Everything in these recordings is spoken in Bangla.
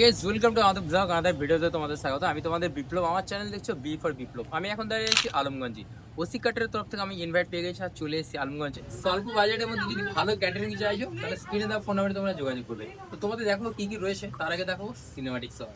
গেস ভিডিওতে আমি তোমাদের বিপ্লব, আমার চ্যানেল দেখছ বি ফর বিপ্লব। আমি এখন দাঁড়িয়ে আছি আলমগঞ্জে। ওসি কাটের তরফ থেকে আমি ইনভাইট পেয়ে গেছি আর চলে এসেছি আলমগঞ্জে। স্বল্প বাজেটের মধ্যে যদি ভালো ক্যাটারিং চাইছো, তাহলে স্ক্রিনে দেওয়া ফোন নাম্বারে তোমরা যোগাযোগ করবে। তো তোমাদের দেখো কি কি রয়েছে, তার আগে দেখো সিনেমাটিক সহ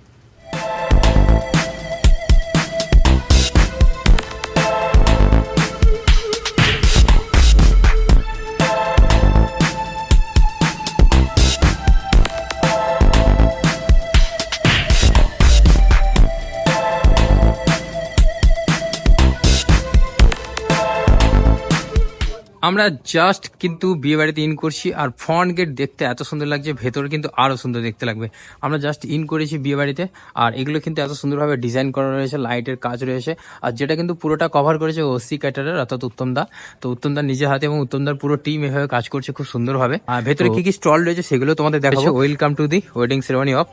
আমরা জাস্ট কিন্তু বিয়ে বাড়িতে ইন করছি আর ফ্রন্ট গেট দেখতে এত সুন্দর লাগছে ভেতরে কিন্তু আরও সুন্দর দেখতে লাগবে। আমরা জাস্ট ইন করেছি বিয়ে বাড়িতে আর এগুলো কিন্তু এত সুন্দরভাবে ডিজাইন করা রয়েছে লাইটের কাজ রয়েছে আর যেটা কিন্তু পুরোটা কভার করেছে ওসি ক্যাটারের অর্থাৎ উত্তম দা। তো উত্তম দা নিজের হাতে এবং উত্তম দার পুরো টিম এভাবে কাজ করছে খুব সুন্দরভাবে। আর ভেতরে কি কি স্টল রয়েছে সেগুলো তোমাদের দেখাবো। Welcome to the wedding ceremony of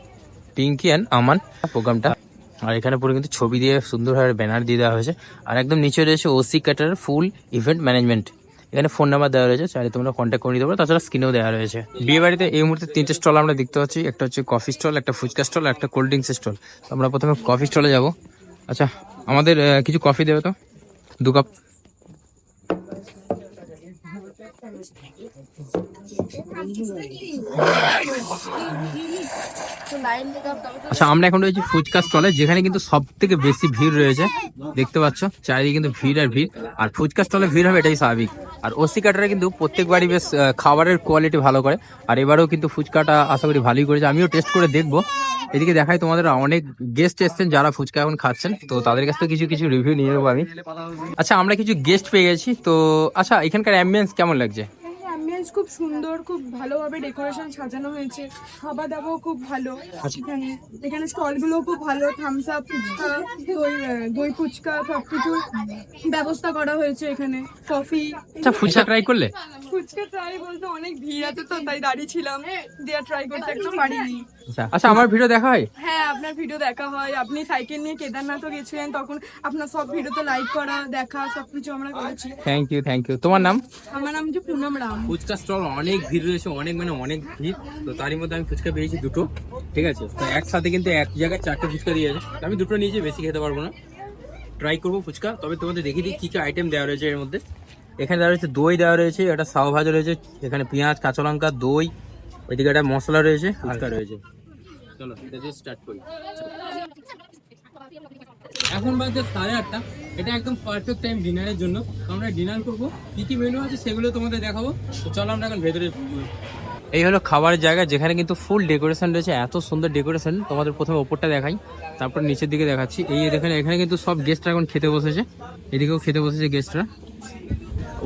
Pinky and Aman প্রোগ্রামটা আর এখানে পুরো কিন্তু ছবি দিয়ে সুন্দরভাবে ব্যানার দিয়ে দেওয়া হয়েছে। আর একদম নিচে রয়েছে OC cater full event management এখানে ফোন নাম্বার দেওয়া রয়েছে, চাইলে তোমরা কন্ট্যাক্ট করে নিতে পারো। তাছাড়া স্ক্রিনেও দেওয়া রয়েছে। বিয়ে বাড়িতে এই মুহূর্তে তিনটে স্টল আমরা দেখতে পাচ্ছি। একটা হচ্ছে কফি স্টল একটা ফুচকা স্টল একটা কোল্ড ড্রিঙ্কস স্টল আমরা প্রথমে কফি স্টলে যাব। আচ্ছা আমাদের কিছু কফি দেবে তো? দু কাপ আচ্ছা আমরা এখন রয়েছি ফুচকা স্টলে যেখানে কিন্তু সব থেকে বেশি ভিড় রয়েছে। দেখতে পাচ্ছ, চারিদিকে কিন্তু ভিড় আর ভিড়। আর ফুচকা স্টলে ভিড় হবে এটাই স্বাভাবিক। আর ওসি কাটারে কিন্তু প্রত্যেকবারই বেশ খাবারের কোয়ালিটি ভালো করে। আর এবারেও কিন্তু ফুচকাটা আশা করি ভালোই করেছে। আমিও টেস্ট করে দেখব। এদিকে দেখাই তোমাদের, অনেক গেস্ট এসছেন যারা ফুচকা এখন খাচ্ছেন। তো তাদের কাছ থেকে কিছু কিছু রিভিউ নিয়ে নেব আমি। আচ্ছা আমরা কিছু গেস্ট পেয়ে গেছি। তো আচ্ছা এখানকার অ্যাম্বিয়েন্স কেমন লাগছে? অ্যাম্বিয়েন্স খুব সুন্দর, খুব ভালোভাবে ডেকোরেশন সাজানো হয়েছে। খাওয়া দাওয়াও খুব ভালো। এখানে এখানে স্টলগুলো খুব ভালো থামস আপ ফুচকা, দই দই ফুচকা সবকিছু ব্যবস্থা করা হয়েছে এখানে। কফি আচ্ছা ফুচকা ট্রাই করলে? ফুচকা ট্রাই বলতে অনেক ভিড় আছে তো তাই দাঁড়িয়ে ছিলাম। দিয়ে ট্রাই করতে একটু পারিনি। আচ্ছা আচ্ছা আমার ভিডিও দেখা হয়? হ্যাঁ আপনার ভিডিও দেখা হয়। আপনি সাইকেল নিয়ে কেদারনাথও গেছিলেন তখন আপনার সব ভিডিওতে লাইক করা দেখা সবকিছু আমরা করেছি। থ্যাংক ইউ থ্যাংক ইউ তোমার নাম? আমার নাম যে পুনম রাম। ফুচকা স্টল অনেক ভিড় রয়েছে অনেক মানে অনেক ভিড়। তো তারই মধ্যে আমি ফুচকা পেয়েছি দুটো ঠিক আছে? তো একসাথে কিন্তু এক জায়গায় চারটে ফুচকা দিয়েছে আমি দুটো নিয়েছি বেশি খেতে পারব না। ট্রাই করব ফুচকা তবে তোমাদের দেখিয়ে দিই কি কি আইটেম দেওয়া রয়েছে এর মধ্যে। এখানে দেওয়া রয়েছে দই দেওয়া রয়েছে একটা সাও ভাজা রয়েছে এখানে পেঁয়াজ কাঁচা লঙ্কা দই ওইদিকে একটা মশলা রয়েছে ফুচকা রয়েছে। চলো স্টার্ট করি। এখন বাজে সাড়ে আটটা। এটা একদম পারফেক্ট টাইম ডিনারের জন্য। আমরা ডিনার করব। কি কি মেনু আছে সেগুলো তোমাদের দেখাবো। তো চলো আমরা এখন ভেতরে এই হলো খাবারের জায়গা যেখানে কিন্তু ফুল ডেকোরেশন রয়েছে এত সুন্দর ডেকোরেশন তোমাদের প্রথমে ওপরটা দেখাই তারপর নিচের দিকে দেখাচ্ছি। এই দেখেন এখানে কিন্তু সব গেস্টরা এখন খেতে বসেছে। এদিকেও খেতে বসেছে গেস্টরা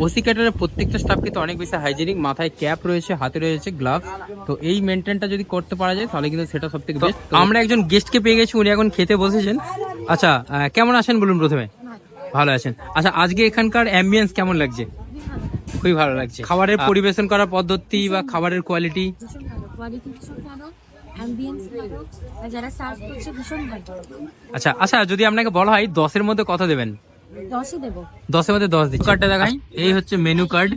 ওসি ক্যাটারের প্রত্যেকটা স্টাফ কিন্তু অনেক বেশি হাইজেনিক মাথায় ক্যাপ রয়েছে হাতে রয়েছে গ্লাভস তো এই মেনটেনটা যদি করতে পারা যায় তাহলে কিন্তু সেটা সব থেকে বেস্ট আমরা একজন গেস্টকে পেয়ে গেছি উনি এখন খেতে বসেছেন। আচ্ছা কেমন আছেন বলুন প্রথমে? ভালো আছেন। আচ্ছা আজকে এখানকার অ্যাম্বিয়েন্স কেমন লাগছে? খুবই ভালো লাগছে। খাবারের পরিবেশন করার পদ্ধতি বা খাবারের কোয়ালিটি আচ্ছা আচ্ছা যদি আপনাকে বলা হয় দশের মধ্যে কত দেবেন? দশই দেবো। দশের মধ্যে দশ দিচ্ছি। কার্ডটা দেখাই। এই হচ্ছে মেনু কার্ড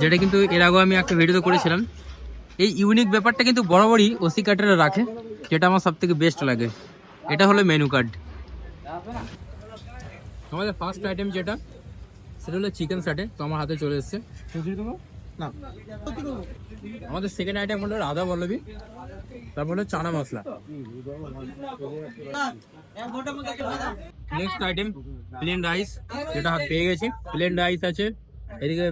যেটা কিন্তু এর আগেও আমি একটা ভিডিও করেছিলাম। এই ইউনিক ব্যাপারটা কিন্তু বরাবরই ওসি কার্ডেরা রাখে যেটা আমার সব থেকে বেস্ট লাগে। এটা হলো মেনু কার্ড আমাদের ফার্স্ট আইটেম যেটা সেটা হলো চিকেন স্যাটে তো আমার হাতে চলে এসছে। না। আমাদের সেকেন্ড আইটেম হলো রাধা বল্লভী। তারপর হলো chana masala. Next item plain rice যেটা পেয়ে গেছি। প্লেন রাইস আছে এদিকে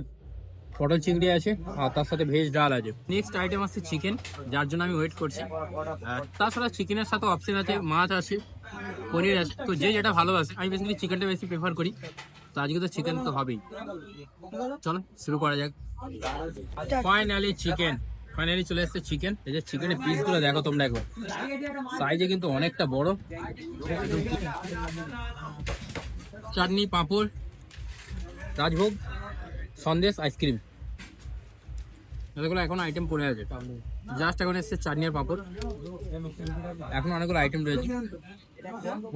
পটল চিংড়ি আছে আর তার সাথে ভেজ ডাল আছে। নেক্সট আইটেম আছে চিকেন যার জন্য আমি ওয়েট করছি। আর তাছাড়া চিকেনের সাথে অপশন আছে মাছ আছে পনির আছে। তো যে যেটা ভালোবাসে আমি বেসিক্যালি চিকেনটা বেশি প্রেফার করি। তো আজকে তো চিকেন তো হবেই। চলো শুরু করা যাক। ফাইনালি চিকেন ফাইনালি চলে এসেছে চিকেন এই যে চিকেনের পিসগুলো দেখো তোমরা একবার। সাইজে কিন্তু অনেকটা বড়। চাটনি, পাঁপড়, রাজভোগ, সন্দেশ আইসক্রিম এগুলো এখন আইটেম পড়ে আছে। জাস্ট এখন এসছে চাটনি আর পাঁপড়। এখন অনেকগুলো আইটেম রয়েছে।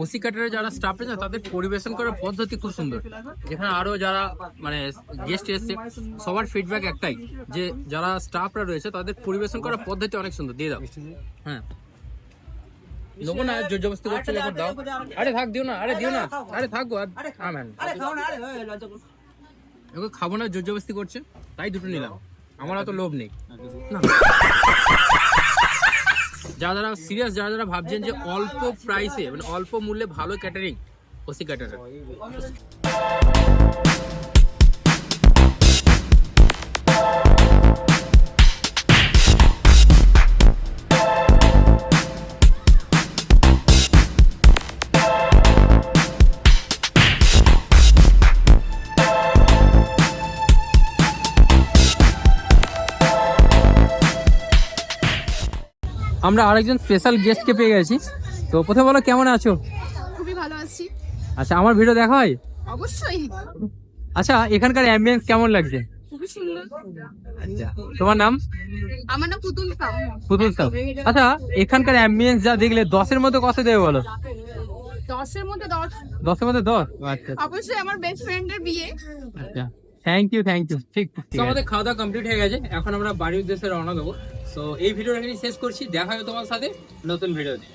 ওসি কাটারে যারা স্টাফ রয়েছে তাদের পরিবেশন করার পদ্ধতি খুব সুন্দর। যেখানে আরও যারা মানে গেস্ট এসছে সবার ফিডব্যাক একটাই যে যারা স্টাফরা রয়েছে তাদের পরিবেশন করার পদ্ধতি অনেক সুন্দর। দিয়ে দাও। হ্যাঁ। লোবো না জোর জবরদস্তি করছ যখন দাও। আরে থাক দিও না আরে দিও না। আরে থাক আর আমেন। এগুলো খাব না জোর জবরদস্তি করছে তাই দুটো নিলাম। আমার অত লোভ নেই। না। যারা যারা সিরিয়াস যারা যারা ভাবছেন যে অল্প প্রাইসে মানে অল্প মূল্যে ভালো ক্যাটারিং ওসি ক্যাটারার আমরা আরেকজন স্পেশাল গেস্টকে পেয়ে গেছি। তো প্রথমে বলো কেমন আছো? খুবই ভালো আছি। আচ্ছা আমার ভিডিও দেখা হয়? অবশ্যই। আচ্ছা এখানকার অ্যাম্বিয়েন্স কেমন লাগছে? তোমার নাম? আমার নাম পুতুল সাউ। পুতুল সাউ। আচ্ছা এখানকার অ্যাম্বিয়েন্স যা দেখলে দশের মধ্যে কত দেবে বলো। দশের মধ্যে দশ। দশের মধ্যে দশ? আচ্ছা। অবশ্যই আমার বেস্ট ফ্রেন্ডের বিয়ে। আচ্ছা। থ্যাংক ইউ থ্যাংক ইউ ঠিক আমাদের খাওয়া দাওয়া কমপ্লিট হয়ে গেছে। এখন আমরা বাড়ির উদ্দেশ্যে রওনা দেবো। তো এই ভিডিওটা শেষ করছি। দেখা হবে তোমার সাথে নতুন ভিডিওতে।